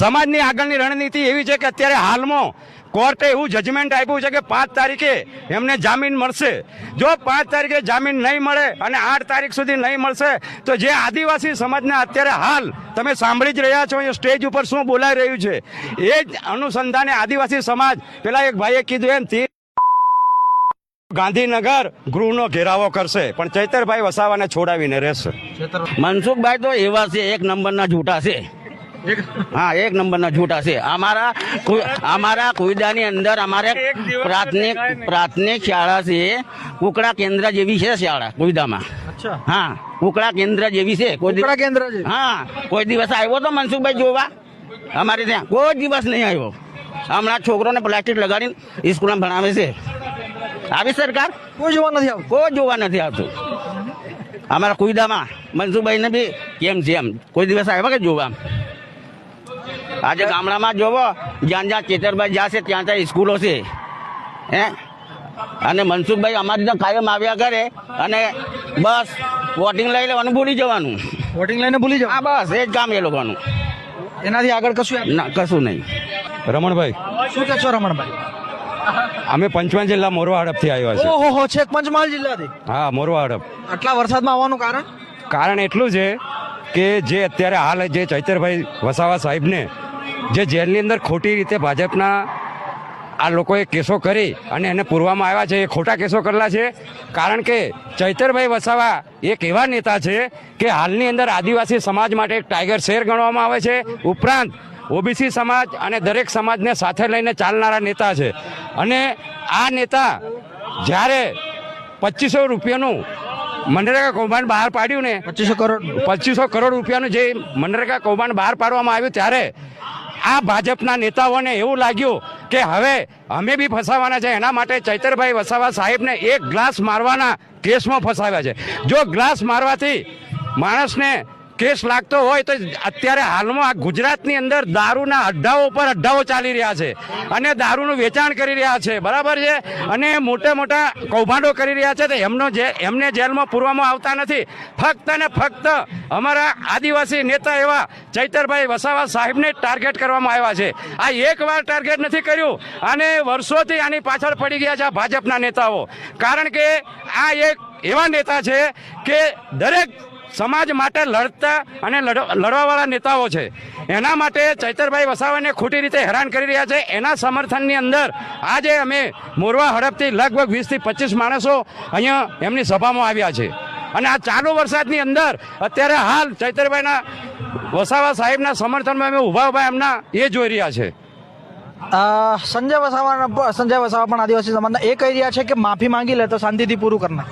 સમાજની આગળની રણનીતિ એવી છે કે અત્યારે હાલમાં કોર્ટે એવું જજમેન્ટ આપ્યું છે કે પાંચ તારીખે એમને જામીન મળશે. જો પાંચ તારીખે જામીન નહીં મળે અને આઠ તારીખ સુધી નહીં મળશે, તો જે આદિવાસી સમાજને અત્યારે હાલ તમે સાંભળી જ રહ્યા છો એ સ્ટેજ ઉપર શું બોલાઈ રહ્યું છે. એ જ અનુસંધાને આદિવાસી સમાજ, પેલા એક ભાઈએ કીધું એમ, તે ગાંધીનગર ગૃહનો ઘેરાવો કરશે. પણ ચૈતરભાઈ વસાવાને છોડાવીને રહેશે. મનસુખભાઈ તો એવા છે, એક નંબરના જૂઠા છે. હા એક નંબરના જૂઠા છે. અમારા અમારા કુઈદાની અંદર અમારે પ્રાથમિક પ્રાથમિક શાળા છે. કુકડા કેન્દ્ર જેવી છે શાળા કુઈદામાં હા કુકડા કેન્દ્ર જેવી છે. કોઈ કુકડા કેન્દ્ર હા કોઈ દિવસ આવ્યો તો મનસુખભાઈ જોવા? અમારે ત્યાં કોઈ દિવસ નહીં આવ્યો. હમણાં છોકરોને પ્લાસ્ટિક લગાડીને સ્કૂલમાં ભણાવે છે. આવી સરકાર? કોઈ જોવા નથી આવતું. કોઈ જોવા નથી આવતું. અમારા કુઈદામાં મનસુખભાઈને બી કેમ છે એમ? કોઈ દિવસ આવ્યા કે જોવા? આજે ગામડામાં જોવો જ્યાં જ્યાં ચેતરભાઈ જશે ત્યાં ત્યાં સ્કૂલો છે. હે? અને મનસુખભાઈ અમારી ત્યાં કાયમ આવ્યા કરે અને બસ વોટિંગ લઈ લેવાનું ભૂલી જવાનું. વોટિંગ લઈને ભૂલી જવા હા બસ એ જ કામ એ લોકોનું. એનાથી આગળ કશું એમ? ના કશું નહીં. રમણભાઈ શું કહેશો રમણભાઈ? અમે પંચમહાલ જિલ્લા મોરવા હડપથી આવ્યા છે ઓહો હો છેક પંચમહાલ જિલ્લાથી? હા મોરવા હડપ. આટલા વરસાદમાં આવવાનું કારણ? કારણ એટલું છે કે જે અત્યારે હાલ જે ચૈતરભાઈ વસાવા સાહેબને જે જેલની અંદર ખોટી રીતે ભાજપના આ લોકોએ કેસો કરી અને એને પૂરવામાં આવ્યા છે એ ખોટા કેસો કરેલા છે. કારણ કે ચૈતરભાઈ વસાવા એક એવા નેતા છે કે હાલની અંદર આદિવાસી સમાજ માટે એક ટાઈગર શેર ગણવામાં આવે છે. ઉપરાંત ઓબીસી સમાજ અને દરેક સમાજને સાથે લઈને ચાલનારા નેતા છે. અને આ નેતા જ્યારે પચીસો રૂપિયાનું મનરેગા કૌભાંડ બહાર પાડ્યું ને પચીસો કરોડ. પચીસો કરોડ રૂપિયાનું જે મનરેગા કૌભાંડ બહાર પાડવામાં આવ્યું ત્યારે આ ભાજપના નેતાઓને એવું લાગ્યું કે હવે અમે બી ફસાવાના છે, એના માટે ચૈતરભાઈ વસાવા સાહેબને એક ગ્લાસ મારવાના કેસમાં ફસાવ્યા છે. જો ગ્લાસ મારવાથી માણસને કેસ લાગતો હોય તો અત્યારે હાલમાં આ ગુજરાતની અંદર દારૂના અડ્ડાઓ પર અડ્ડાઓ ચાલી રહ્યા છે અને દારૂનું વેચાણ કરી રહ્યા છે. બરાબર છે? અને મોટા મોટા કૌભાંડો કરી રહ્યા છે. તો એમનો જે એમને જેલમાં પૂરવામાં આવતા નથી. ફક્ત ને ફક્ત અમારા આદિવાસી નેતા એવા ચૈતરભાઈ વસાવા સાહેબને ટાર્ગેટ કરવામાં આવ્યા છે. આ એકવાર ટાર્ગેટ નથી કર્યું અને વર્ષોથી આની પાછળ પડી ગયા છે ભાજપના નેતાઓ. કારણ કે આ એક એવા નેતા છે કે દરેક સમાજ માટે લડતા અને લડવાવાળા નેતાઓ છે. એના માટે ચૈતરભાઈ વસાવાને ખોટી રીતે હેરાન કરી રહ્યા છે. એના સમર્થનની અંદર આજે અમે મોરવા હડપથી લગભગ વીસથી પચીસ માણસો અહીંયા એમની સભામાં આવ્યા છે. અને આ ચાલુ વરસાદની અંદર અત્યારે હાલ ચૈતરભાઈના વસાવા સાહેબના સમર્થનમાં અમે ઊભા ઊભા એમના એ જોઈ રહ્યા છે. સંજય વસાવા સંજય વસાવા પણ આદિવાસી સમાજના એ કહી રહ્યા છે કે માફી માંગી લે તો શાંતિથી પૂરું કરના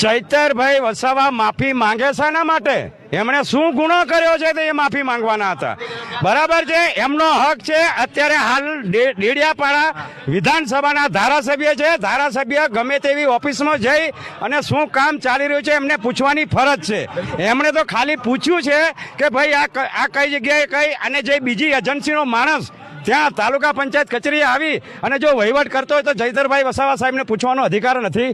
ચૈતરભાઈ વસાવા માફી માંગે શાના માટે? એમણે શું ગુનો કર્યો છે તો એ માફી માંગવાના હતા? બરાબર છે, એમનો હક છે, અત્યારે હાલ ડેડિયાપાડા વિધાનસભાના ધારાસભ્ય છે. ધારાસભ્ય ગમે તેવી ઓફિસમાં જઈ અને શું કામ ચાલી રહ્યું છે એમને પૂછવાની ફરજ છે. એમણે તો ખાલી પૂછ્યું છે કે ભાઈ આ આ કઈ જગ્યાએ કઈ અને જે બીજી એજન્સીનો માણસ ત્યાં તાલુકા પંચાયત કચેરીએ આવી અને જો વહીવટ કરતો હોય તો જયધરભાઈ વસાવા સાહેબને પૂછવાનો અધિકાર નથી.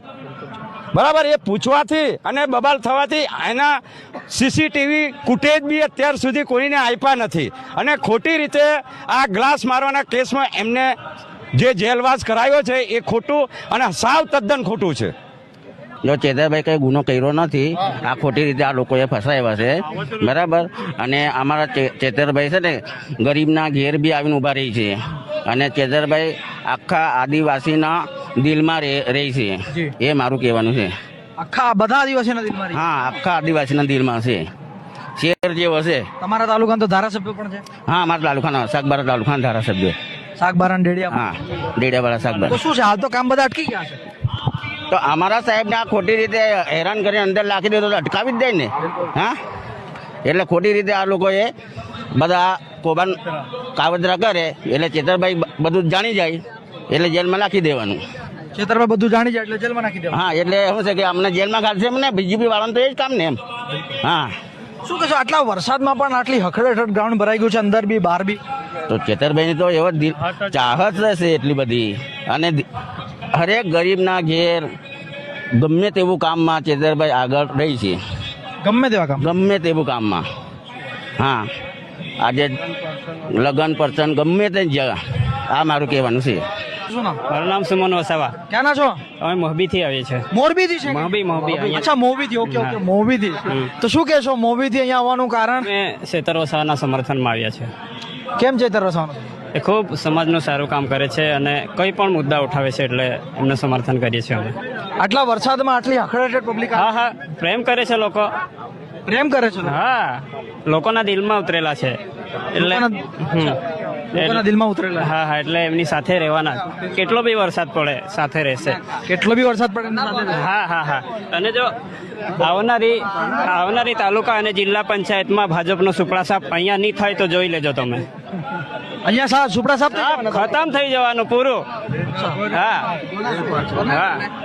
બરાબર, એ પૂછવાથી અને બબાલ થવાથી એના સીસીટીવી ફૂટેજ બી અત્યાર સુધી કોઈને આપ્યા નથી. અને ખોટી રીતે આ ગ્લાસ મારવાના કેસમાં એમને જે જેલવાસ કરાયો છે એ ખોટું અને સાવ તદ્દન ખોટું છે. જો ચેતરભાઈ કંઈ ગુનો કર્યો નથી, આ ખોટી રીતે આ લોકોએ ફસાયા છે. બરાબર? અને અમારા ચેતરભાઈ છે ને, ગરીબના ઘેર બી આવીને ઊભા રહી છે. અને ચેતરભાઈ આખા આદિવાસીના દિલમાં રહે- રહે છે. એ મારું કહેવાનું છે. આખા બધા આદિવાસીના દિલમાં હા આખા આદિવાસીના દિલમાં છે. શેર જેવો છે. તમારા તાલુકા તો ધારાસભ્ય પણ છે? હા મારા તાલુકાના શાકબારા તાલુકાના ધારાસભ્ય. શાકબારા ડેડિયા હા ડેડિયાવાળા શાકબાર શું છે? હાલ તો કામ બધા અટકી ગયા છે. તો અમારા સાહેબને આ ખોટી રીતે હેરાન કરીને અંદર લાખી દે તો અટકાવી જ દે ને. હા? એટલે ખોટી રીતે આ લોકોએ બધા કોબાન કાવતરા કરે એટલે ચેતરભાઈ બધું જાણી જાય એટલે જેલમાં નાખી દેવાનું. ખેતરમાં બધું જાણી જાય એટલે જેલમાં નાખી દેવા હા એટલે શું છે કે અમને જેલમાં કાઢશે એમને બીજીપી વાળાનું તો એ જ કામ ને એમ. હા. શું કહેશો આટલા વરસાદમાં પણ આટલી હખડેઠડ ગ્રાઉન્ડ ભરાઈ ગયું છે અંદર બી બહાર બી? તો ચેતરભાઈની તો એવો દિલ ચાહત રહેશે એટલી બધી. અને હરેક ગરીબના ઘેર ગમે તેવું કામમાં ચેતરભાઈ આગળ રહી છે. ગમે તેવા કામ. ગમે તેવું કામમાં. હા. આજે લગ્ન પ્રસંગ ગમે તે જગા. આ મારું કહેવાનું છે. શું નામ? મારું નામ સુમન વસાવા. ક્યાં ના છો? અમે મોરબીથી આવીએ છીએ. મોરબી થી છે મોરબી મોરબી અચ્છા મોરબી થી ઓકે ઓકે મોરબી થી તો શું કહેશો મોરબી થી અહીંયા આવવાનું કારણ? અમે શેતર વસાવાના સમર્થનમાં આવ્યા છે કેમ છે વસાવાનું? એ ખૂબ સમાજનું સારું કામ કરે છે અને કઈ પણ મુદ્દા ઉઠાવે છે એટલે એમને સમર્થન કરીએ છીએ અમે. આટલા વરસાદમાં આટલી હખડેટેડ પબ્લિક હા હા. પ્રેમ કરે છે લોકો. પ્રેમ કરે છે હા. લોકોના દિલમાં ઉતરેલા છે. એટલે લોકોના- દિલમાં ઉતરેલા હા હા એટલે એમની સાથે રહેવાના. કેટલો બી વરસાદ પડે સાથે રહેશે. કેટલો બી વરસાદ પડે. હા હા હા. અને જો આવનારી આવનારી તાલુકા અને જિલ્લા પંચાયતમાં ભાજપનો સુપડા સાપ અહીંયા નહીં થાય તો જોઈ લેજો તમે. અહીંયા સા સુપડા સાપ ખતમ થઈ જવાનું પૂરું. હા. હા.